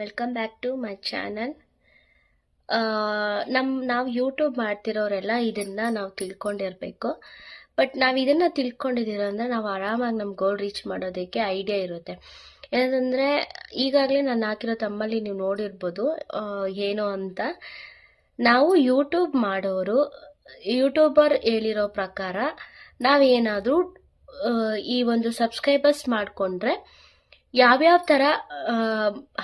Welcome back to my channel ನಮ್ಮ ನಾವು YouTube ಮಾಡ್ತಿರೋರೆಲ್ಲ ಇದನ್ನು ನಾವು ತಿಳ್ಕೊಂಡಿರಬೇಕು. ಬಟ್ ನಾವು ಇದನ್ನು ತಿಳ್ಕೊಂಡಿದ್ದೀರ ಅಂದರೆ ನಾವು ಆರಾಮಾಗಿ ನಮ್ಮ ಗೋಲ್ ರೀಚ್ ಮಾಡೋದಕ್ಕೆ ಐಡಿಯಾ ಇರುತ್ತೆ. ಏನಂದರೆ, ಈಗಾಗಲೇ ನಾನು ಹಾಕಿರೋ ತಮ್ಮಲ್ಲಿ ನೀವು ನೋಡಿರ್ಬೋದು ಏನು ಅಂತ. ನಾವು ಯೂಟ್ಯೂಬ್ ಮಾಡೋರು ಯೂಟ್ಯೂಬರ್ ಹೇಳಿರೋ ಪ್ರಕಾರ ನಾವೇನಾದರೂ ಈ ಒಂದು ಸಬ್ಸ್ಕ್ರೈಬರ್ಸ್ ಮಾಡಿಕೊಂಡ್ರೆ ಯಾವ್ಯಾವ ಥರ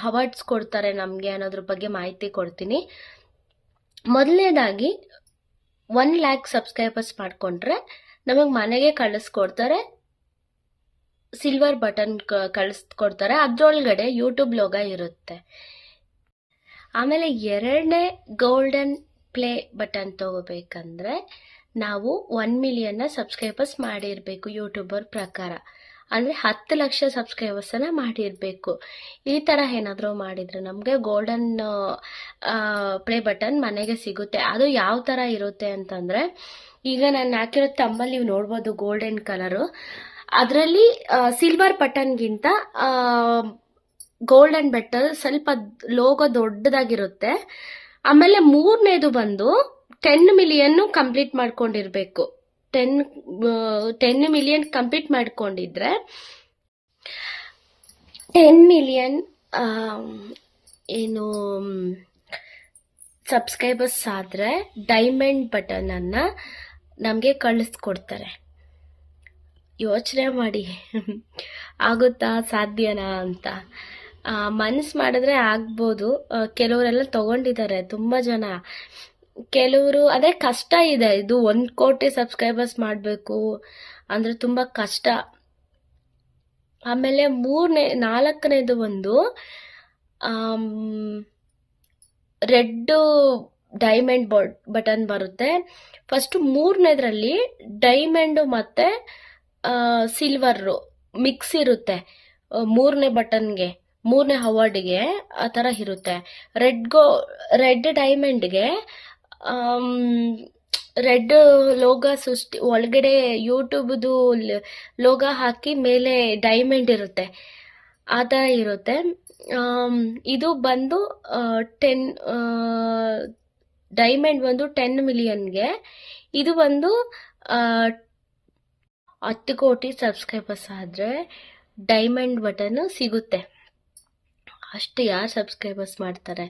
ಅವಾರ್ಡ್ಸ್ ಕೊಡ್ತಾರೆ ನಮಗೆ ಅನ್ನೋದ್ರ ಬಗ್ಗೆ ಮಾಹಿತಿ ಕೊಡ್ತೀನಿ. ಮೊದಲನೇದಾಗಿ ಒನ್ ಲ್ಯಾಕ್ ಸಬ್ಸ್ಕ್ರೈಬರ್ಸ್ ಮಾಡಿಕೊಂಡ್ರೆ ನಮಗೆ ಮನೆಗೆ ಕಳಿಸ್ಕೊಡ್ತಾರೆ ಸಿಲ್ವರ್ ಬಟನ್ ಕಳಿಸ್ಕೊಡ್ತಾರೆ ಅದರೊಳಗಡೆ ಯೂಟ್ಯೂಬ್ ಲೋಗ ಇರುತ್ತೆ. ಆಮೇಲೆ ಎರಡನೇ ಗೋಲ್ಡನ್ ಪ್ಲೇ ಬಟನ್ ತಗೋಬೇಕಂದ್ರೆ ನಾವು ಒನ್ ಮಿಲಿಯನ್ನ ಸಬ್ಸ್ಕ್ರೈಬರ್ಸ್ ಮಾಡಿರಬೇಕು ಯೂಟ್ಯೂಬರ್ ಪ್ರಕಾರ. ಅಂದರೆ ಹತ್ತು ಲಕ್ಷ ಸಬ್ಸ್ಕ್ರೈಬರ್ಸನ್ನು ಮಾಡಿರಬೇಕು. ಈ ಥರ ಏನಾದರೂ ಮಾಡಿದರೆ ನಮಗೆ ಗೋಲ್ಡನ್ ಪ್ಲೇ ಬಟನ್ ಮನೆಗೆ ಸಿಗುತ್ತೆ. ಅದು ಯಾವ ಥರ ಇರುತ್ತೆ ಅಂತಂದರೆ, ಈಗ ನಾನು ಹಾಕಿರೋ ತಮ್ಮಲ್ಲಿ ನೀವು ನೋಡ್ಬೋದು ಗೋಲ್ಡನ್ ಕಲರು ಅದರಲ್ಲಿ ಸಿಲ್ವರ್ ಬಟನ್ಗಿಂತ ಗೋಲ್ಡನ್ ಬೆಟ್ಟರ್ ಸ್ವಲ್ಪ ಲೋಗೋ ದೊಡ್ಡದಾಗಿರುತ್ತೆ. ಆಮೇಲೆ ಮೂರನೇದು ಬಂದು ಟೆನ್ ಮಿಲಿಯನ್ ಕಂಪ್ಲೀಟ್ ಮಾಡ್ಕೊಂಡಿರ್ಬೇಕು. ಟೆನ್ ಟೆನ್ ಮಿಲಿಯನ್ ಕಂಪ್ಲೀಟ್ ಮಾಡಿಕೊಂಡಿದ್ರೆ ಟೆನ್ ಮಿಲಿಯನ್ ಏನು ಸಬ್ಸ್ಕ್ರೈಬರ್ಸ್ ಆದರೆ ಡೈಮಂಡ್ ಬಟನನ್ನು ನಮಗೆ ಕಳಿಸ್ಕೊಡ್ತಾರೆ. ಯೋಚನೆ ಮಾಡಿ. ಆಗುತ್ತಾ, ಸಾಧ್ಯನಾ ಅಂತ. ಮನಸ್ಸು ಮಾಡಿದ್ರೆ ಆಗ್ಬೋದು. ಕೆಲವರೆಲ್ಲ ತಗೊಂಡಿದ್ದಾರೆ, ತುಂಬ ಜನ. ಕೆಲವರು, ಅದೇ ಕಷ್ಟ ಇದೆ. ಇದು ಒಂದು ಕೋಟಿ ಸಬ್ಸ್ಕ್ರೈಬರ್ಸ್ ಮಾಡಬೇಕು ಅಂದರೆ ತುಂಬ ಕಷ್ಟ. ಆಮೇಲೆ ಮೂರನೇ, ನಾಲ್ಕನೇದು ಒಂದು ರೆಡ್ಡು ಡೈಮಂಡ್ ಬಟನ್ ಬರುತ್ತೆ. ಫಸ್ಟು ಮೂರನೇದ್ರಲ್ಲಿ ಡೈಮಂಡು ಮತ್ತು ಸಿಲ್ವರು ಮಿಕ್ಸ್ ಇರುತ್ತೆ. ಮೂರನೇ ಬಟನ್ಗೆ, ಮೂರನೇ ಅವಾರ್ಡ್ಗೆ ಆ ಥರ ಇರುತ್ತೆ. ರೆಡ್ ಗೋ ರೆಡ್ ಡೈಮಂಡ್ಗೆ ರೆಡ್ ಲೋಗ ಸೃಷ್ಟಿ, ಒಳಗಡೆ ಯೂಟ್ಯೂಬ್ದು ಲೋಗ ಹಾಕಿ ಮೇಲೆ ಡೈಮಂಡ್ ಇರುತ್ತೆ. ಆ ಥರ ಇರುತ್ತೆ. ಇದು ಬಂದು ಟೆನ್ ಡೈಮಂಡ್ ಬಂದು ಟೆನ್ ಮಿಲಿಯನ್ಗೆ. ಇದು ಬಂದು ಹತ್ತು ಕೋಟಿ ಸಬ್ಸ್ಕ್ರೈಬರ್ಸ್ ಆದರೆ ಡೈಮಂಡ್ ಬಟನ್ ಸಿಗುತ್ತೆ. ಅಷ್ಟು ಯಾರು ಸಬ್ಸ್ಕ್ರೈಬರ್ಸ್ ಮಾಡ್ತಾರೆ?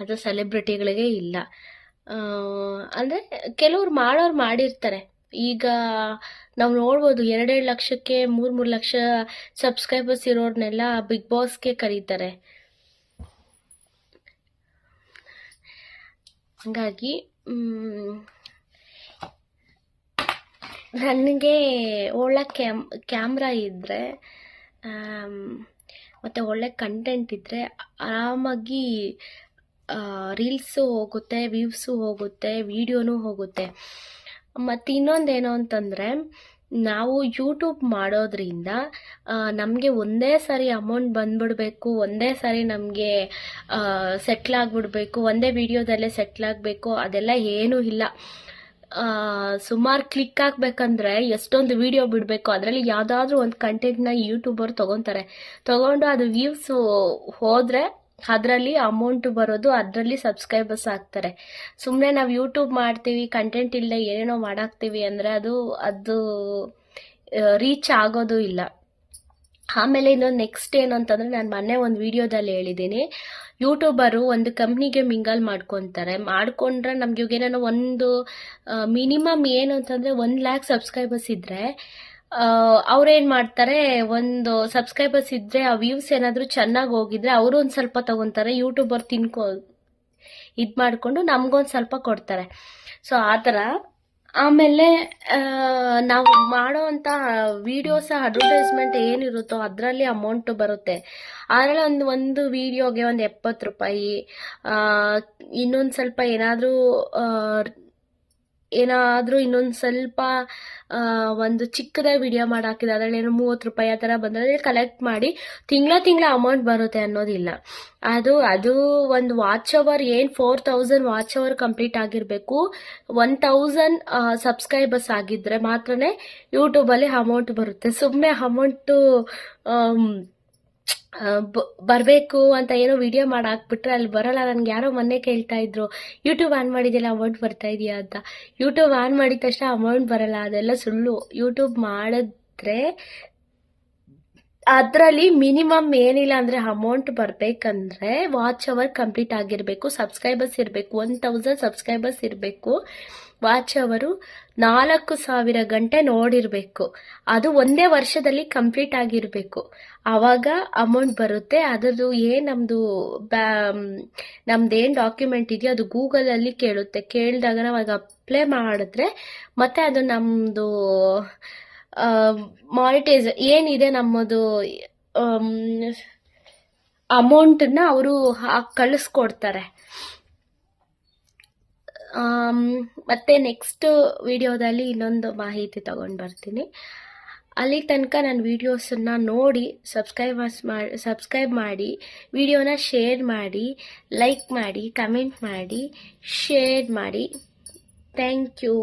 ಅದು ಸೆಲೆಬ್ರಿಟಿಗಳಿಗೆ ಇಲ್ಲ. ಅಂದರೆ ಕೆಲವ್ರು ಮಾಡೋರು ಮಾಡಿರ್ತಾರೆ. ಈಗ ನಾವು ನೋಡ್ಬೋದು ಎರಡೆರಡು ಲಕ್ಷಕ್ಕೆ ಮೂರು ಮೂರು ಲಕ್ಷ ಸಬ್ಸ್ಕ್ರೈಬರ್ಸ್ ಇರೋರ್ನೆಲ್ಲ ಬಿಗ್ ಬಾಸ್ಗೆ ಕರೀತಾರೆ. ಹಾಗಾಗಿ ನನಗೆ ಒಳ್ಳೆ ಕ್ಯಾಮ್, ಕ್ಯಾಮ್ರಾ ಇದ್ದರೆ ಮತ್ತು ಒಳ್ಳೆ ಕಂಟೆಂಟ್ ಇದ್ದರೆ ಆರಾಮಾಗಿ ರೀಲ್ಸು ಹೋಗುತ್ತೆ, ವ್ಯೂವ್ಸು ಹೋಗುತ್ತೆ, ವೀಡಿಯೋನೂ ಹೋಗುತ್ತೆ. ಮತ್ತು ಇನ್ನೊಂದೇನು ಅಂತಂದರೆ, ನಾವು ಯೂಟ್ಯೂಬ್ ಮಾಡೋದ್ರಿಂದ ನಮಗೆ ಒಂದೇ ಸಾರಿ ಅಮೌಂಟ್ ಬಂದ್ಬಿಡಬೇಕು, ಒಂದೇ ಸಾರಿ ನಮಗೆ ಸೆಟ್ಲ್ ಆಗಿಬಿಡ್ಬೇಕು, ಒಂದೇ ವಿಡಿಯೋದಲ್ಲೇ ಸೆಟ್ಲ್ ಆಗಬೇಕು, ಅದೆಲ್ಲ ಏನೂ ಇಲ್ಲ. ಸುಮಾರು ಕ್ಲಿಕ್ ಆಗಬೇಕಂದ್ರೆ ಎಷ್ಟೊಂದು ವಿಡಿಯೋ ಬಿಡಬೇಕು, ಅದರಲ್ಲಿ ಯಾವುದಾದ್ರೂ ಒಂದು ಕಂಟೆಂಟ್ನ ಯೂಟ್ಯೂಬರ್ ತೊಗೊತಾರೆ. ತೊಗೊಂಡು ಅದು ವ್ಯೂಸು ಹೋದರೆ ಅದರಲ್ಲಿ ಅಮೌಂಟ್ ಬರೋದು, ಅದರಲ್ಲಿ ಸಬ್ಸ್ಕ್ರೈಬರ್ಸ್ ಆಗ್ತಾರೆ. ಸುಮ್ಮನೆ ನಾವು ಯೂಟ್ಯೂಬ್ ಮಾಡ್ತೀವಿ ಕಂಟೆಂಟ್ ಇಲ್ಲದೆ ಏನೇನೋ ಮಾಡಾಕ್ತೀವಿ ಅಂದರೆ ಅದು ಅದು ರೀಚ್ ಆಗೋದು ಇಲ್ಲ. ಆಮೇಲೆ ಇನ್ನೊಂದು ನೆಕ್ಸ್ಟ್ ಏನು ಅಂತಂದರೆ ನಾನು ಮೊನ್ನೆ ಒಂದು ವಿಡಿಯೋದಲ್ಲಿ ಹೇಳಿದ್ದೀನಿ ಯೂಟ್ಯೂಬರು ಒಂದು ಕಂಪ್ನಿಗೆ ಮಿಂಗಲ್ ಮಾಡ್ಕೊತಾರೆ. ಮಾಡ್ಕೊಂಡ್ರೆ ನಮ್ಗೆ ಇವಾಗ ಏನಾರ ಒಂದು ಮಿನಿಮಮ್ ಏನು ಅಂತಂದರೆ ಒಂದು ಲ್ಯಾಕ್ ಸಬ್ಸ್ಕ್ರೈಬರ್ಸ್ ಇದ್ದರೆ ಅವ್ರೇನು ಮಾಡ್ತಾರೆ, ಒಂದು ಸಬ್ಸ್ಕ್ರೈಬರ್ಸ್ ಇದ್ದರೆ ಆ ವ್ಯೂಸ್ ಏನಾದರೂ ಚೆನ್ನಾಗಿ ಹೋಗಿದ್ರೆ ಅವರು ಒಂದ್ ಸ್ವಲ್ಪ ತಗೊತಾರೆ ಯೂಟ್ಯೂಬರ್ ತಿನ್ಕೋ, ಇದು ಮಾಡ್ಕೊಂಡು ನಮ್ಗೊಂದ್ ಸ್ವಲ್ಪ ಕೊಡ್ತಾರೆ. ಸೊ ಆತರ ಆಮೇಲೆ ನಾವು ಮಾಡೋ ಅಂತ ವಿಡಿಯೋಸ್ ಅಡ್ವರ್ಟೈಸ್ಮೆಂಟ್ ಏನಿರುತ್ತೋ ಅದರಲ್ಲಿ ಅಮೌಂಟ್ ಬರುತ್ತೆ. ಅದರಲ್ಲಿ ಒಂದು ಒಂದು ವಿಡಿಯೋಗೆ ಒಂದು ಎಪ್ಪತ್ತು ರೂಪಾಯಿ ಇನ್ನೊಂದು ಸ್ವಲ್ಪ ಏನಾದರೂ ಏನಾದರೂ ಇನ್ನೊಂದು ಸ್ವಲ್ಪ ಒಂದು ಚಿಕ್ಕದಾಗಿ ವಿಡಿಯೋ ಮಾಡಿ ಹಾಕಿದ್ರೆ ಅದರಲ್ಲಿ ಏನೋ ಮೂವತ್ತು ರೂಪಾಯಿ ಆ ಥರ ಬಂದರೆ ಕಲೆಕ್ಟ್ ಮಾಡಿ ತಿಂಗಳ ತಿಂಗಳ ಅಮೌಂಟ್ ಬರುತ್ತೆ ಅನ್ನೋದಿಲ್ಲ. ಅದು ಅದು ಒಂದು ವಾಚ್ ಅವರ್ ಏನು four thousand watch hour complete ಆಗಿರಬೇಕು. ಒನ್ ತೌಸಂಡ್ ಸಬ್ಸ್ಕ್ರೈಬರ್ಸ್ ಆಗಿದ್ದರೆ ಮಾತ್ರನೇ ಯೂಟ್ಯೂಬಲ್ಲಿ ಅಮೌಂಟ್ ಬರುತ್ತೆ. ಸುಮ್ಮನೆ ಅಮೌಂಟು ಬರಬೇಕು ಅಂತ ಏನೋ ವಿಡಿಯೋ ಮಾಡಿ ಹಾಕ್ಬಿಟ್ರೆ ಅಲ್ಲಿ ಬರಲ್ಲ. ನನಗೆ ಯಾರೋ ಮೊನ್ನೆ ಕೇಳ್ತಾ ಇದ್ರು ಯೂಟ್ಯೂಬ್ ಆನ್ ಮಾಡಿದೆಯಲ್ಲ ಅಮೌಂಟ್ ಬರ್ತಾ ಇದೆಯಾ? ಅಂತ. ಯೂಟ್ಯೂಬ್ ಆನ್ ಮಾಡಿದ ತಕ್ಷಣ ಅಮೌಂಟ್ ಬರಲ್ಲ. ಅದೆಲ್ಲ ಸುಳ್ಳು. ಯೂಟ್ಯೂಬ್ ಮಾಡಿದ್ರೆ ಅದರಲ್ಲಿ ಮಿನಿಮಮ್ ಏನಿಲ್ಲ ಅಂದರೆ ಅಮೌಂಟ್ ಬರಬೇಕಂದ್ರೆ ವಾಚ್ ಅವರ್ ಕಂಪ್ಲೀಟ್ ಆಗಿರಬೇಕು ಸಬ್ಸ್ಕ್ರೈಬರ್ಸ್ ಇರಬೇಕು ಒನ್ ತೌಸಂಡ್ ಸಬ್ಸ್ಕ್ರೈಬರ್ಸ್ ಇರಬೇಕು. ವಾಚ್ ಅವರು ನಾಲ್ಕು ಸಾವಿರ ಗಂಟೆ ನೋಡಿರಬೇಕು. ಅದು ಒಂದೇ ವರ್ಷದಲ್ಲಿ ಕಂಪ್ಲೀಟ್ ಆಗಿರಬೇಕು. ಆವಾಗ ಅಮೌಂಟ್ ಬರುತ್ತೆ. ಅದರದ್ದು ಏನು ನಮ್ಮದು ಬ್ಯಾ ನಮ್ದು ಡಾಕ್ಯುಮೆಂಟ್ ಇದೆಯೋ ಅದು ಗೂಗಲಲ್ಲಿ ಕೇಳುತ್ತೆ. ಕೇಳಿದಾಗ ನಾವು ಅದು ಅಪ್ಲೈ ಮಾಡಿದ್ರೆ ಮತ್ತೆ ಅದು ನಮ್ಮದು ಮಾನಿಟೈಸ್ ಏನಿದೆ ನಮ್ಮದು ಅಮೌಂಟನ್ನ ಅವರು ಕಳಿಸ್ಕೊಡ್ತಾರೆ. ಮತ್ತೆ ನೆಕ್ಸ್ಟ್ ವಿಡಿಯೋದಲ್ಲಿ ಇನ್ನೊಂದು ಮಾಹಿತಿ ತಗೊಂಡು ಬರ್ತೀನಿ. ಅಲ್ಲಿ ತನಕ ನನ್ನ ವೀಡಿಯೋಸನ್ನ ನೋಡಿ ಸಬ್ಸ್ಕ್ರೈಬರ್ಸ್ ಮಾಡಿ ಸಬ್ಸ್ಕ್ರೈಬ್ ಮಾಡಿ ವಿಡಿಯೋನ ಶೇರ್ ಮಾಡಿ ಲೈಕ್ ಮಾಡಿ ಕಮೆಂಟ್ ಮಾಡಿ ಶೇರ್ ಮಾಡಿ. Thank you